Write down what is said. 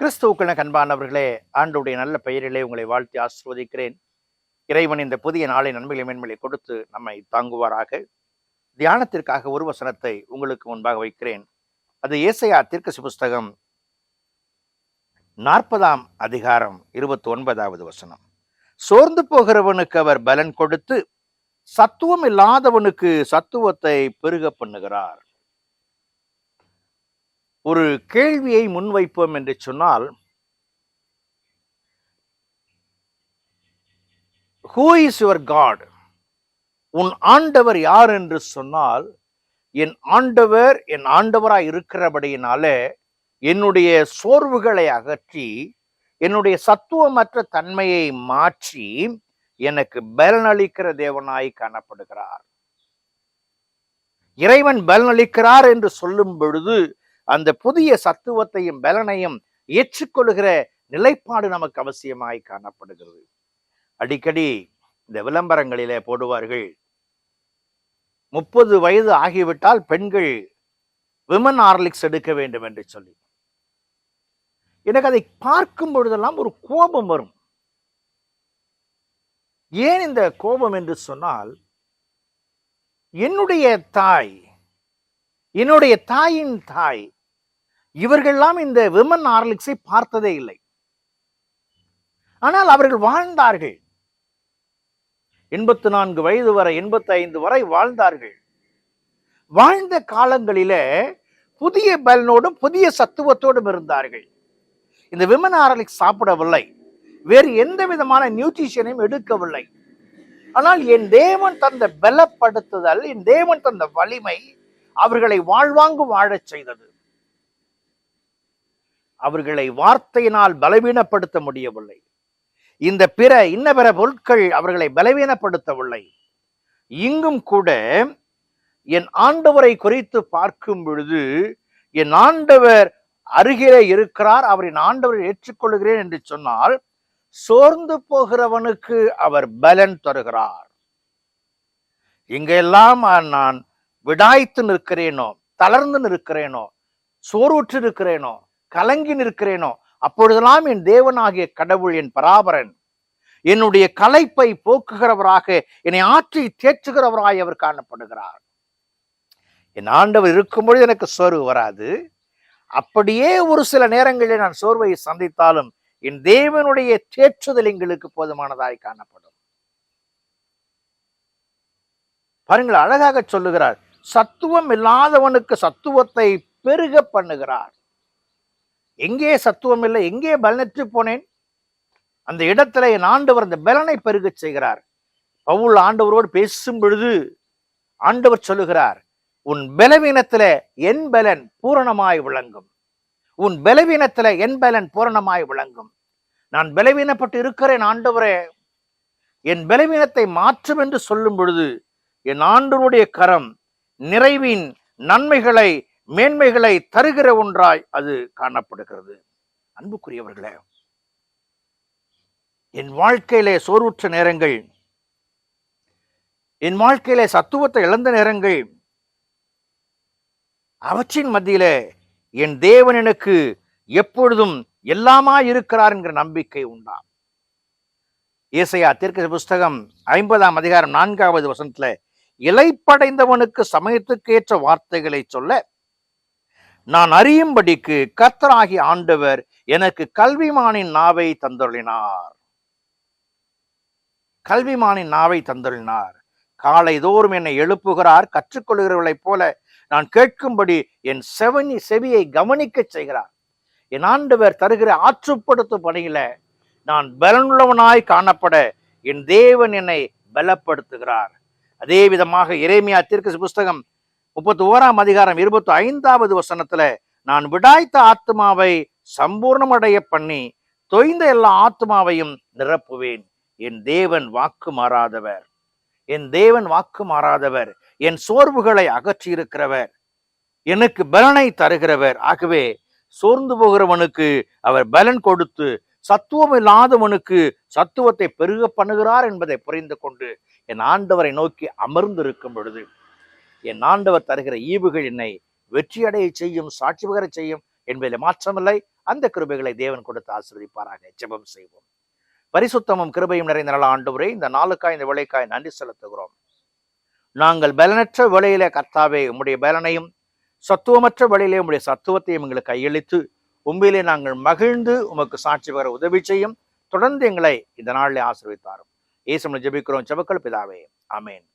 கிறிஸ்துவுக்கள கண்பானவர்களே ஆண்டுடைய நல்ல பெயரிலே உங்களை வாழ்த்தி ஆசிர்வதிக்கிறேன். இறைவன் இந்த புதிய நாளை நன்மைகளை மேன்மையை கொடுத்து நம்மை தாங்குவாராக. தியானத்திற்காக ஒரு வசனத்தை உங்களுக்கு முன்பாக வைக்கிறேன். அது ஏசையா தீர்க்கசி புஸ்தகம் நாற்பதாம் அதிகாரம் இருபத்தி ஒன்பதாவது வசனம். சோர்ந்து போகிறவனுக்கு அவர் பலன் கொடுத்து சத்துவம் இல்லாதவனுக்கு சத்துவத்தை பெருக பண்ணுகிறார். ஒரு கேள்வியை முன்வைப்போம் என்று சொன்னால் ஹூ இஸ் யுவர் காட் உன் ஆண்டவர் யார் என்று சொன்னால் என் ஆண்டவர் என் ஆண்டவராய் இருக்கிறபடியினாலே என்னுடைய சோர்வுகளை அகற்றி என்னுடைய சத்துவமற்ற தன்மையை மாற்றி எனக்கு பலனளிக்கிற தேவனாய் காணப்படுகிறார். இறைவன் பலனளிக்கிறார் என்று சொல்லும் பொழுது அந்த புதிய சத்துவத்தையும் பலனையும் ஏற்றுக்கொள்கிற நிலைப்பாடு நமக்கு அவசியமாய் காணப்படுகிறது. அடிக்கடி இந்த விளம்பரங்களிலே போடுவார்கள் முப்பது வயது ஆகிவிட்டால் பெண்கள் விமன் ஆர்லிக்ஸ் எடுக்க வேண்டும் என்று சொல்லி. எனக்கு அதை பார்க்கும் பொழுதெல்லாம் ஒரு கோபம் வரும். ஏன் இந்த கோபம் என்று சொன்னால் என்னுடைய தாய் என்னுடைய தாயின் தாய் இவர்கள்லாம் இந்த விமன் ஆர்லிக்ஸை பார்த்ததே இல்லை. ஆனால் அவர்கள் வாழ்ந்தார்கள். எண்பத்தி நான்கு வயது வரை எண்பத்தி ஐந்து வரை வாழ்ந்தார்கள். வாழ்ந்த காலங்களிலே புதிய பலனோடும் புதிய சத்துவத்தோடும் இருந்தார்கள். இந்த விமன் ஆர்லிக்ஸ் சாப்பிடவில்லை. வேறு எந்த விதமான நியூட்ரிஷனையும் எடுக்கவில்லை. ஆனால் என் தேவன் தந்த பலப்படுத்துதல் என் தேவன் தந்த வலிமை அவர்களை வாழ்வாங்கு வாழச் செய்தது. அவர்களை வார்த்தையினால் பலவீனப்படுத்த முடியவில்லை இந்த பிற இன்ன பிற பொருட்கள் அவர்களை பலவீனப்படுத்தவில்லை. இங்கும் கூட என் ஆண்டவரை குறித்து பார்க்கும் பொழுது என் ஆண்டவர் அருகிலே இருக்கிறார் அவரின் ஆண்டவரை ஏற்றுக்கொள்கிறேன் என்று சொன்னால் சோர்ந்து போகிறவனுக்கு அவர் பலன் தருகிறார். இங்கெல்லாம் நான் விடாய்த்து நிற்கிறேனோ தளர்ந்து நிற்கிறேனோ சோர்வுற்று இருக்கிறேனோ கலங்கி நிற்கிறேனோ அப்பொழுதெல்லாம் என் தேவனாகிய கடவுள் என் பராபரன். என்னுடைய கலைப்பை போக்குகிறவராக என்னை ஆற்றி தேற்றுகிறவராய் அவர் காணப்படுகிறார். என் ஆண்டவர் இருக்கும்பொழுது எனக்கு சோர்வு வராது. அப்படியே ஒரு சில நேரங்களில் நான் சோர்வை சந்தித்தாலும் என் தேவனுடைய தேற்றுதல் எங்களுக்கு போதுமானதாய் காணப்படும். பாருங்கள் அழகாக சொல்லுகிறார். சத்துவம் இல்லாதவனுக்கு சத்துவத்தை பெருக பண்ணுகிறார். எங்கே சத்துவம் இல்லை எங்கே பலனற்று போனேன்? அந்த இடத்துல என் ஆண்டவர் அந்த பலனை பெருகச் செய்கிறார். பவுல் ஆண்டவரோடு பேசும் பொழுது ஆண்டவர் சொல்லுகிறார் உன் பலவீனத்துல என் பலன் பூரணமாய் விளங்கும். உன் பலவீனத்துல என் பலன் பூரணமாய் விளங்கும். நான் பலவீனப்பட்டு இருக்கிறேன் ஆண்டவரே. என் பலவீனத்தை மாற்றும் என்று சொல்லும் பொழுது என் ஆண்டவருடைய கரம் நிறைவின் நன்மைகளை மேன்மைகளை தருகிற ஒன்றாய் அது காணப்படுகிறது. அன்புக்குரியவர்களே என் வாழ்க்கையிலே சோர்வுற்ற நேரங்கள் என் வாழ்க்கையிலே சத்துவத்தை இழந்த நேரங்கள் அவற்றின் மத்தியிலே என் தேவன் எனக்கு எப்பொழுதும் எல்லாமா இருக்கிறார் என்கிற நம்பிக்கை உண்டாம் ஏசையா தீர்க்க புஸ்தகம் ஐம்பதாம் அதிகாரம் நான்காவது வசனத்துல இலைப்படைந்தவனுக்கு சமயத்துக்கு ஏற்ற வார்த்தைகளை சொல்ல நான் அறியும்படிக்கு கத்தராகி ஆண்டவர் எனக்கு கல்விமானின் நாவை தந்தொழினார் கல்விமானின் நாவை தந்தொழினார் காலை தோறும் என்னை எழுப்புகிறார் கற்றுக்கொள்கிறவர்களைப் போல நான் கேட்கும்படி என் செவனி செவியை கவனிக்க செய்கிறார். என் ஆண்டவர் தருகிற ஆற்றுப்படுத்தும் பணியில நான் பலனுள்ளவனாய் காணப்பட என் தேவன் என்னை பலப்படுத்துகிறார். அதே விதமாக இறைமையா தீர்க்க புஸ்தகம் முப்பத்தி ஓராம் அதிகாரம் இருபத்தி ஐந்தாவது வசனத்துல நான் விடாய்த்த ஆத்மாவை சம்பூர்ணமடைய பண்ணி தொய்ந்த எல்லா ஆத்மாவையும் நிரப்புவேன். என் தேவன் வாக்கு மாறாதவர். என் தேவன் வாக்கு மாறாதவர். என் சோர்வுகளை அகற்றியிருக்கிறவர். எனக்கு பலனை தருகிறவர். ஆகவே சோர்ந்து போகிறவனுக்கு அவர் பலன் கொடுத்து சத்துவம் இல்லாதவனுக்கு சத்துவத்தை பெருக பண்ணுகிறார் என்பதை புரிந்து கொண்டு என் ஆண்டவரை நோக்கி அமர்ந்திருக்கும் பொழுது என் ஆண்டவர் தருகிற ஈவுகள் என்னை வெற்றியடைய செய்யும் சாட்சி பகர செய்யும் என்பதில் மாற்றமில்லை. அந்த கிருபைகளை தேவன் கொடுத்து ஆசீர்வதிப்பாராக. ஜெபம் செய்வோம். பரிசுத்தமும் கிருபையும் நிறைந்த நாள் ஆண்டவரே இந்த நாளுக்காய் இந்த விளைக்காய் நன்றி செலுத்துகிறோம். நாங்கள் பலனற்ற வேளையிலே கர்த்தாவே உம்முடைய பலனையும் சத்துவமற்ற வழியிலே உம்முடைய சத்துவத்தையும் எங்களுக்கு கையளித்து உண்மையிலே நாங்கள் மகிழ்ந்து உமக்கு சாட்சி பெற உதவி செய்யும் தொடர்ந்து எங்களை இந்த நாளிலே ஆசிர்வித்தாரும் ஏசு ஜெபிக்கிறோம். ஜெபக்கள் பிதாவே. அமேன்